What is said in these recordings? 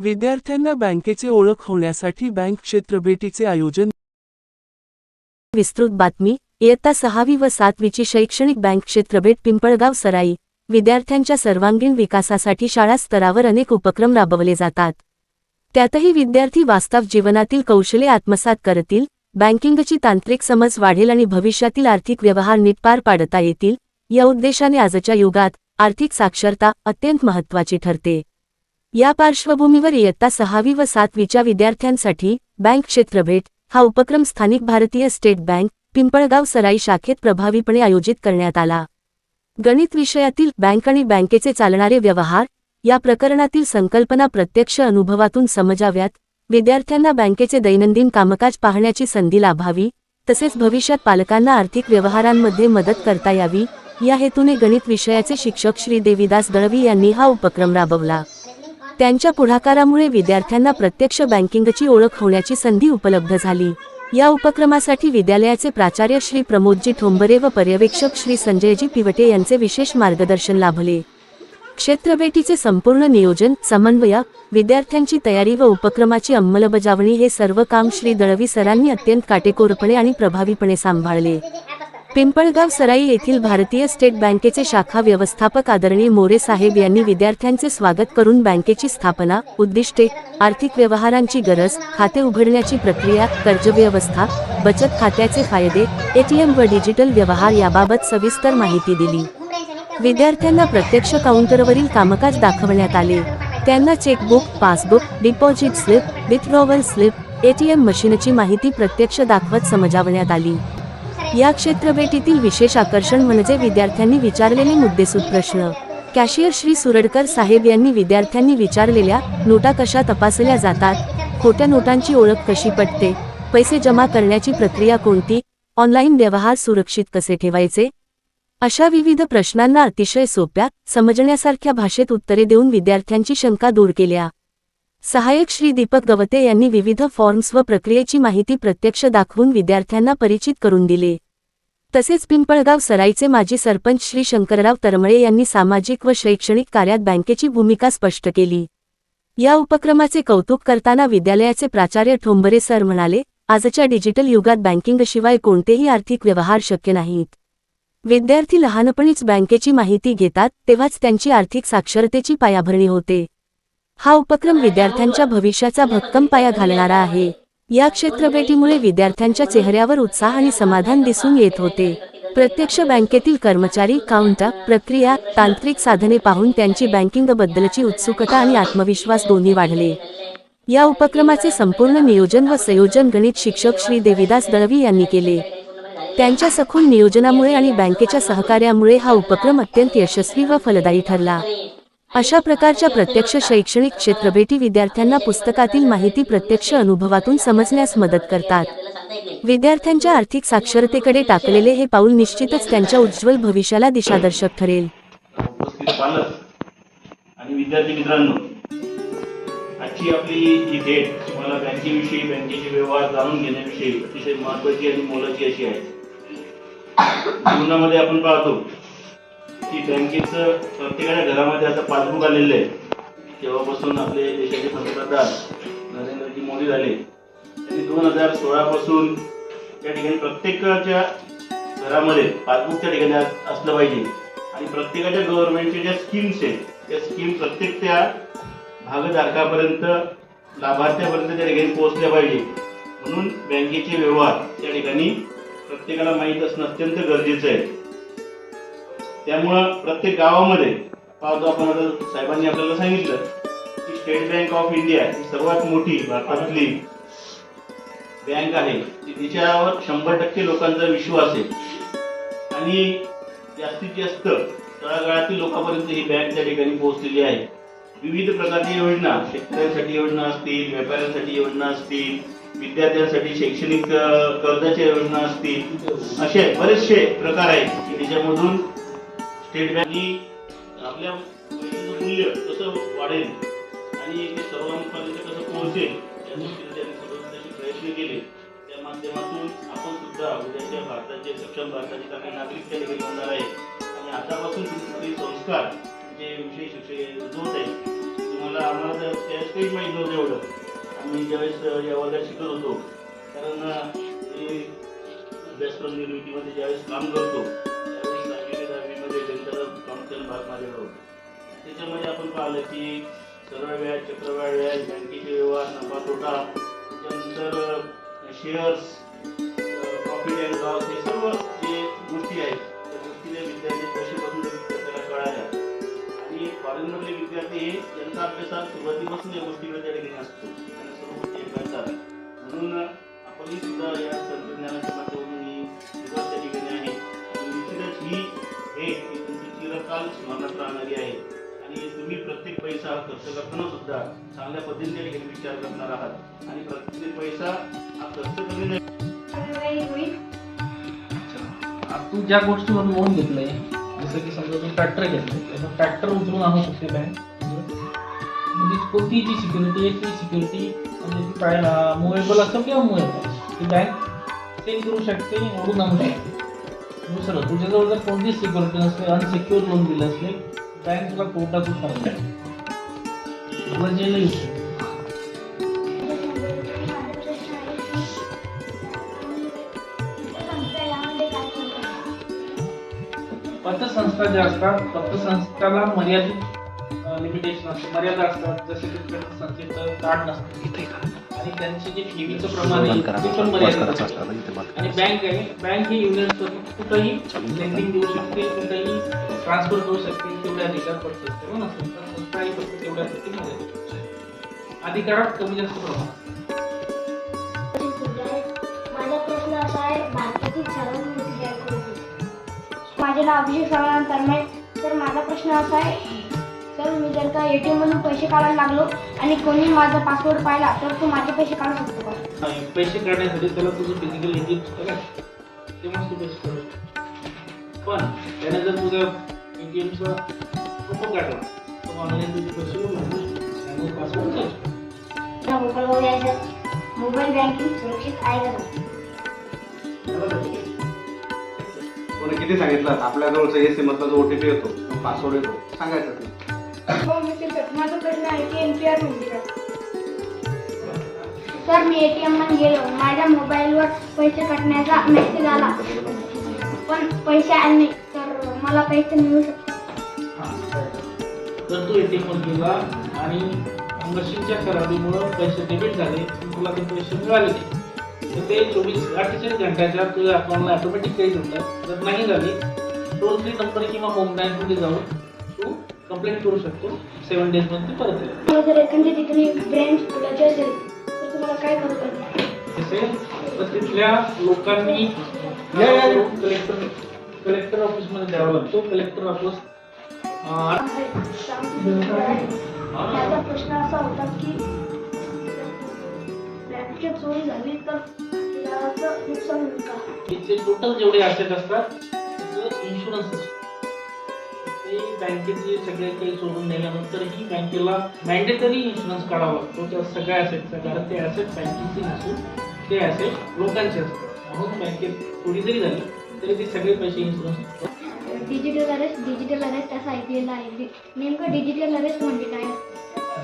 विद्यार्थ्यांना बँकेचे ओळख होण्यासाठी बँक क्षेत्रभेटीचे आयोजन. विस्तृत बातमी इयत्ता सहावी व सातवीची शैक्षणिक बँक क्षेत्रभेट पिंपळगाव सराई. विद्यार्थ्यांच्या सर्वांगीण विकासासाठी शाळा स्तरावर अनेक उपक्रम राबवले जातात. त्यातही विद्यार्थी वास्तव जीवनातील कौशल्ये आत्मसात करतील बँकिंगची तांत्रिक समज वाढेल आणि भविष्यातील आर्थिक व्यवहार नीट पार पाडता येतील या उद्देशाने आजच्या युगात आर्थिक साक्षरता अत्यंत महत्त्वाची ठरते. या पार्श्वभूमीवर इयत्ता सहावी व सातवीच्या विद्यार्थ्यांसाठी बँक क्षेत्रभेट हा उपक्रम स्थानिक भारतीय स्टेट बँक पिंपळगाव सराई शाखेत प्रभावीपणे आयोजित करण्यात आला. गणित विषयातील बँक आणि बँकेचे चालणारे व्यवहार या प्रकरणातील संकल्पना प्रत्यक्ष अनुभवातून समजाव्यात विद्यार्थ्यांना बँकेचे दैनंदिन कामकाज पाहण्याची संधी लाभावी तसेच भविष्यात पालकांना आर्थिक व्यवहारांमध्ये मदत करता यावी या हेतूने गणित विषयाचे शिक्षक श्री देवीदास दळवी यांनी हा उपक्रम राबवला. त्यांच्या पुढाकारामुळे विद्यार्थ्यांना प्रत्यक्ष बँकिंगची ओळख होण्याची संधी उपलब्ध झाली. या उपक्रमासाठी विद्यालयाचे प्राचार्य श्री प्रमोदजी ठोंबरे व पर्यवेक्षक श्री संजयजी पिवटे यांचे विशेष मार्गदर्शन लाभले. क्षेत्रभेटीचे संपूर्ण नियोजन समन्वय विद्यार्थ्यांची तयारी व उपक्रमाची अंमलबजावणी हे सर्व काम श्री दळवी सरांनी अत्यंत काटेकोरपणे आणि प्रभावीपणे सांभाळले. पिंपळगाव सराई येथील भारतीय स्टेट बँकेचे शाखा व्यवस्थापक आदरणीय मोरे साहेब यांनी विद्यार्थ्यांचे स्वागत करून बँकेची स्थापना उद्दिष्टे आर्थिक व्यवहारांची गरज खाते उघडण्याची प्रक्रिया कर्ज व्यवस्था बचत खात्याचे फायदे एटीएम व डिजिटल व्यवहार याबाबत सविस्तर माहिती दिली. विद्यार्थ्यांना प्रत्यक्ष काउंटरवरील कामकाज दाखवण्यात आले. त्यांना chequebook passbook deposit slip withdrawal slip ATM मशीनची माहिती प्रत्यक्ष दाखवत समजावण्यात आली. या क्षेत्रभेटीतील विशेष आकर्षण म्हणजे विद्यार्थ्यांनी विचारलेले मुद्देसूद प्रश्न. कॅशियर श्री सुरडकर साहेब यांनी विद्यार्थ्यांनी विचारलेल्या नोटा कशा तपासल्या जातात? खोट्या नोटांची ओळख कशी पटते? पैसे जमा करण्याची प्रक्रिया कोणती? ऑनलाईन व्यवहार सुरक्षित कसे ठेवायचे? अशा विविध प्रश्नांना अतिशय सोप्या समजण्यासारख्या भाषेत उत्तरे देऊन विद्यार्थ्यांची शंका दूर केल्या. सहाय्यक श्री दीपक गवते यांनी विविध फॉर्म्स व प्रक्रियेची माहिती प्रत्यक्ष दाखवून विद्यार्थ्यांना परिचित करून दिले. तसेच पिंपळगाव सराईचे माजी सरपंच श्री शंकरराव तरमळे यांनी सामाजिक व शैक्षणिक कार्यात बँकेची भूमिका स्पष्ट केली. या उपक्रमाचे कौतुक करताना विद्यालयाचे प्राचार्य ठोंबरे सर म्हणाले आजच्या डिजिटल युगात बँकिंगशिवाय कोणतेही आर्थिक व्यवहार शक्य नाहीत. विद्यार्थी लहानपणीच बँकेची माहिती घेतात तेव्हाच त्यांची आर्थिक साक्षरतेची पायाभरणी होते. हा उपक्रम विद्यार्थ्यांच्या भविष्याचा भक्कम पाया घालणारा आहे. या क्षेत्रभेटीमुळे विद्यार्थ्यांच्या चेहऱ्यावर उत्साह आणि समाधान दिसून येत होते. प्रत्यक्ष बँकेतील कर्मचारी काउंटर प्रक्रिया तांत्रिक साधने पाहून त्यांची बँकिंगबद्दलची उत्सुकता आणि आत्मविश्वास दोन्ही वाढले. या उपक्रमाचे संपूर्ण नियोजन व संयोजन गणित शिक्षक श्री देवीदास दळवी यांनी केले. त्यांच्या सखून नियोजनामुळे आणि बँकेच्या सहकार्यामुळे हा उपक्रम अत्यंत यशस्वी व फलदायी ठरला. अशा प्रकारच्या प्रत्यक्ष शैक्षणिक क्षेत्रभेटी विद्यार्थ्यांना पुस्तकातील माहिती प्रत्यक्ष अनुभवातून समजण्यास मदत करतात. विद्यार्थ्यांच्या आर्थिक साक्षरतेकडे टाकलेले हे पाऊल निश्चितच त्यांच्या उज्ज्वल भविष्याला दिशादर्शक ठरेल. आणि विद्यार्थी मित्रांनो आजची आपली जी भेट तुम्हाला बँकेविषयी बँकेचे व्यवहार जाणून घेण्याविषयी अतिशय महत्वाची आणि मोलाची अशी आहे. जीवनामध्ये आपण पाहतो की बँकेचं प्रत्येकाच्या घरामध्ये आता पासबुक आलेलं आहे. तेव्हापासून आपले देशाचे पंतप्रधान नरेंद्रजी मोदी झाले. त्यांनी दोन हजार सोळापासून त्या ठिकाणी प्रत्येकाच्या घरामध्ये पासबुक त्या ठिकाणी असलं पाहिजे. आणि प्रत्येकाच्या गव्हर्नमेंटच्या ज्या स्कीम्स आहेत त्या स्कीम प्रत्येक त्या भागधारकापर्यंत लाभार्थ्यापर्यंत त्या ठिकाणी पोहोचल्या पाहिजे. म्हणून बँकेचे व्यवहार त्या ठिकाणी प्रत्येकाला माहीत असणं अत्यंत गरजेचं आहे. त्यामुळं प्रत्येक गावामध्ये पाहतो आपण साहेबांनी आपल्याला सांगितलं की स्टेट बँक ऑफ इंडिया ही सर्वात मोठी भारतातली बँक आहे. तिच्यावर शंभर टक्के लोकांचा विश्वास आहे. आणि जास्तीत जास्त तळागाळातील लोकांपर्यंत ही बँक त्या ठिकाणी पोहोचलेली आहे. विविध प्रकारच्या योजना शेतकऱ्यांसाठी योजना असतील व्यापाऱ्यांसाठी योजना असतील विद्यार्थ्यांसाठी शैक्षणिक कर्जाच्या योजना असतील असे बरेचसे प्रकार आहेत की त्याच्यामधून स्टेट बँक ही आपल्या पैशाचं मूल्य कसं वाढेल आणि ते सर्वांपर्यंत कसं पोहोचेल या दृष्टीने त्यांनी प्रयत्न केले. त्या माध्यमातून आपण सुद्धा उद्याच्या भारताचे सक्षम भारताचे काही नागरिक त्या ठिकाणी होणार आहे आणि आतापासून तुमचे संस्कार जे विषय शिक्षक जो आहे तुम्हाला आम्हाला तर त्यावेळेस काहीच माहीत नव्हतं एवढं. आम्ही ज्यावेळेस या वर्गात शिकत होतो कारण अभ्यासक्रम निर्मितीमध्ये ज्यावेळेस काम करतो त्याच्यामध्ये की सरळ व्याज चक्रव्याज व्याज बँकेचे व्यवहार नफा तोटा त्याच्यानंतर शेअर्स प्रॉफिट अँड लॉस हे सर्व जे गोष्टी आहेत त्या गोष्टी त्या विद्यार्थी कशीपासून विद्यार्थ्याला कळाल्या. आणि फॉरेनमधले विद्यार्थी हे त्यांचा अभ्यासात सुरुवातीपासून या गोष्टीकडे त्या ठिकाणी असतो. त्यांना सर्व गोष्टी हे म्हणून आपणही सुद्धा या तंत्रज्ञानाच्या माध्यमातून ही सुरुवात त्या ठिकाणी आहे. आणि निश्चितच ही हे तुमची चिरकाल स्मरणात राहणारी आहे. आणि तुम्ही प्रत्येक पैसा खर्च करताना सुद्धा चांगल्या पद्धतीने त्या विचार करणार आहात. आणि प्रत्येक पैसा हा खर्च कमी नाही. तू ज्या गोष्टीवर लोन घेतलंय जसं की समजा तू ट्रॅक्टर घेतलंय त्याचं ट्रॅक्टर उचलून आणू शकते बँक म्हणजे कोणती जी सिक्युरिटी आहे ती सिक्युरिटी म्हणजे ती काय मुवेबल असतं किंवा मुवेबल ती बँक सेल करू शकते ओढून आणू शकते. दुसरं तुझ्याजवळ जर कोणतीच सिक्युरिटी नसते अनसिक्युअर लोन दिलं असले टाइम तुला कोर्टातून सांगते तुला जेल पतसंस्था ज्या असतात पतसंस्थाला मर्यादित लिमिटेशन असते मर्यादा असतात जसे की पतसंस्थेचं कार्ड नसतं आणि त्यांचे जे ठेवीचं प्रमाण आहे ते पण मर्यादित असतं. आणि बँक आहे बँक ही युनियन कुठंही लेंडिंग देऊ शकते कुठंही ट्रान्सफर करू शकते तेवढ्या अधिकार पतसंस्थेला नसते. पण संस्था ही फक्त तेवढ्या पुरती मर्यादित असते. अधिकारात कमी जास्त प्रमाण. माझा नाव अभिषेक सावंत तरमे तर माझा प्रश्न असा आहे सर मी जर का ए टी एममधून पैसे काढायला लागलो आणि कोणी माझा पासवर्ड पाहिला तर तो माझे पैसे काढू शकतो का? पैसे काढण्यासाठी त्याला तुझं फिजिकल तेव्हाच तू पैसे काढू शकतो. पण त्याने जर तुझं एटीएमचा फोटो काढला तर ऑनलाईन तुझे पैसे पासवर्ड मोबाईलवर यायचं मोबाईल बँकिंग सुरक्षित आहे का कोणी किती सांगितलं? आपल्याजवळचा एस एम मधला जो ओटीपी येतो पासवर्ड येतो. सांगायचं ते. माझा प्रश्न आहे की एन पी आर म्हणजे काय सर मी ए टी एममध्ये गेलो. माझ्या मोबाईलवर पैसे काढण्याचा मेसेज आला. पण पैसे आले नाही तर मला पैसे मिळू शकतात तर तू ए एटीएम वर गेला आणि मशीनच्या खराबीमुळं पैसे डेबिट झाले. तुला ते पैसे मिळाले नाही तर ते चोवीस अठ्ठेचाळीस घंट्याच्या तुझ्या अकाउंटला ऑटोमॅटिक क्रेडिट होतात जर नाही झाले टोल फ्री नंबर किंवा होम बँकमध्ये जाऊन कंप्लेंट करू शकतो. सेवन डेजमध्ये परत येईल. मला जर एखाद्या ठिकाणी ब्रँच खोलायची असेल तर तुम्हाला काय करू पाहिजे तसे तर तिथल्या लोकांनी कलेक्टर कलेक्टर ऑफिसमध्ये द्यावा लागतो. कलेक्टर ऑफिस माझा प्रश्न असा होता की बँकेत चोरी झाली तर नुकसान होईल का? तिचे टोटल जेवढे ॲसेट असतात त्याचं इन्शुरन्स असतो. ते बँकेचे सगळे काही सोडून दिल्यानंतरही बँकेला मॅन्डेटरी इन्शुरन्स काढावा लागतो. त्या सगळ्या ॲसेटचा कारण ते ॲसेट बँकेचे नसून ते ॲसेट लोकांचे असतात. म्हणून बँकेत चोरी जरी झाली तरी ते सगळे पैसे insurance digital arrest digital arrest असं ऐकलेलं आहे. नेमकं डिजिटल अरेस्ट म्हणजे काय?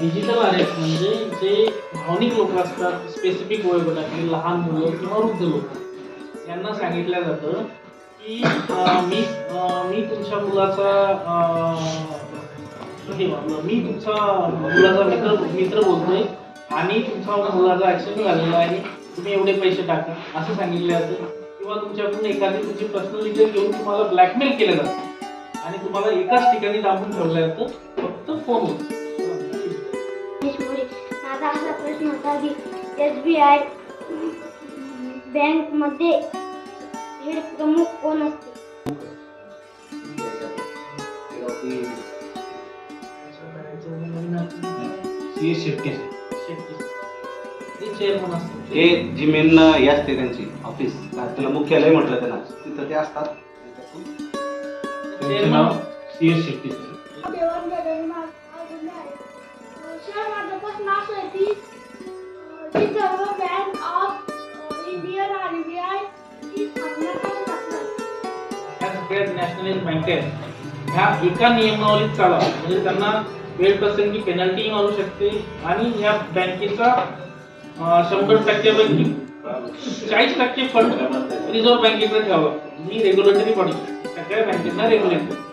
डिजिटल अरेस्ट म्हणजे जे भावनिक लोक असतात स्पेसिफिक वयोगटातली लहान मुलं किंवा वृद्ध लोक. यांना सांगितलं जातं की मी मी तुमच्या मुलाचा मी तुमचा मुलाचा मित्र मित्र बोलतोय आणि तुमचा मुलाचा ऍक्सिडेंट झालेला आहे. तुम्ही एवढे पैसे टाका असं सांगितलं जातं. किंवा तुमच्याकडून एखादी तुमची पर्सनल डिटेल घेऊन तुम्हाला ब्लॅकमेल केलं जातं. आणि तुम्हाला एकाच ठिकाणी दाबून ठेवलं जातं फक्त फोनवर देशमुळे माझा असा प्रश्न होता की एस बी आय बँकमध्ये हेड प्रमुख कोण असते? सी शेट्टी. चेअरमन असतात हे जी मेन हे असते त्यांची ऑफिस त्याला मुख्यालय म्हटलं त्यांना. तिथं ते असतात. त्यांचे नाव सी एस शेट्टी. सर माझा प्रश्न असा आहे की जी सर्व बँक लागणार ह्या नॅशनलाइज आहेत ह्या एका नियमावलीत चालवा म्हणजे त्यांना वेळ प्रसंगी पेनल्टी मारू शकते आणि या बँकेचा शंभर टक्क्यापैकी चाळीस टक्के फंड रिझर्व्ह बँकेकडे घ्यावं ही रेग्युलेटरी बॉडी सगळ्या बँकेचा रेग्युलेटर